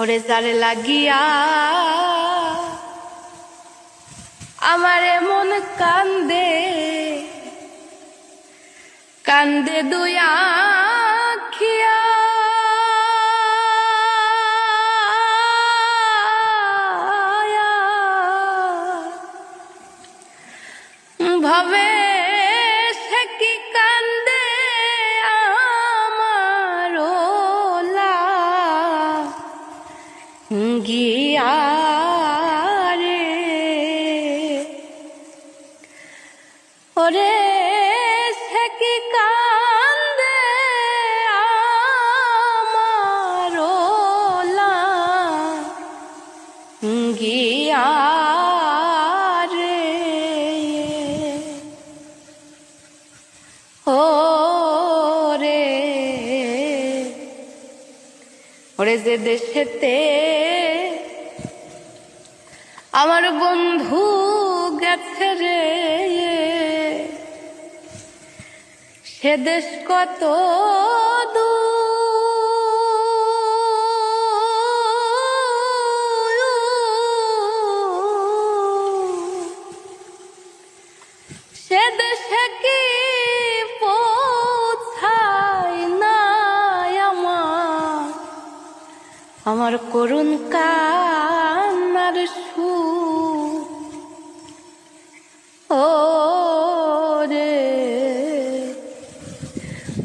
ওরে যারে লাগিয়া আমার মন কান্দে কান্দে দুয়া গিয়া ওরে সে কান্দে আমার গিয়া ও রে ওরে যে দেশেতে আমার বন্ধু গেছে রে। সে দেশ কত সে কি আমার? আমার করুণ কান্নার সুর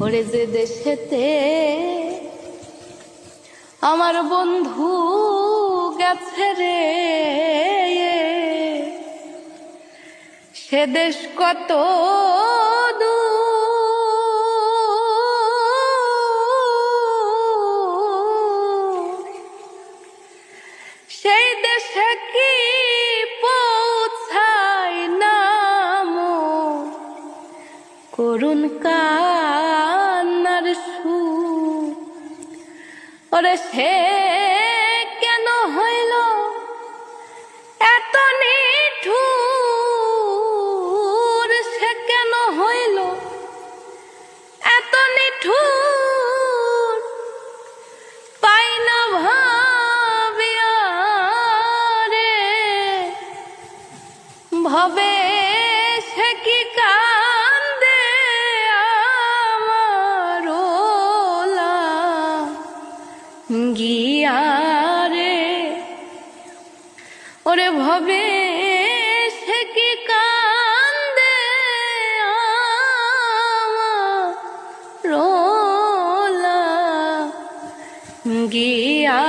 ওরে যে দেশেতে আমার বন্ধু গেছে রে। সে দেশ কত সেই দেশে কি করুণ কান্নার সুর। ওরে সে কেন হইল? এত নিঠুর সে কেন হইল? এত নিঠুর পাই না ভাবিয়া রে। ভবে গিয়া রে ওরে ভবে সে কি কান্দে রোলা? গিয়া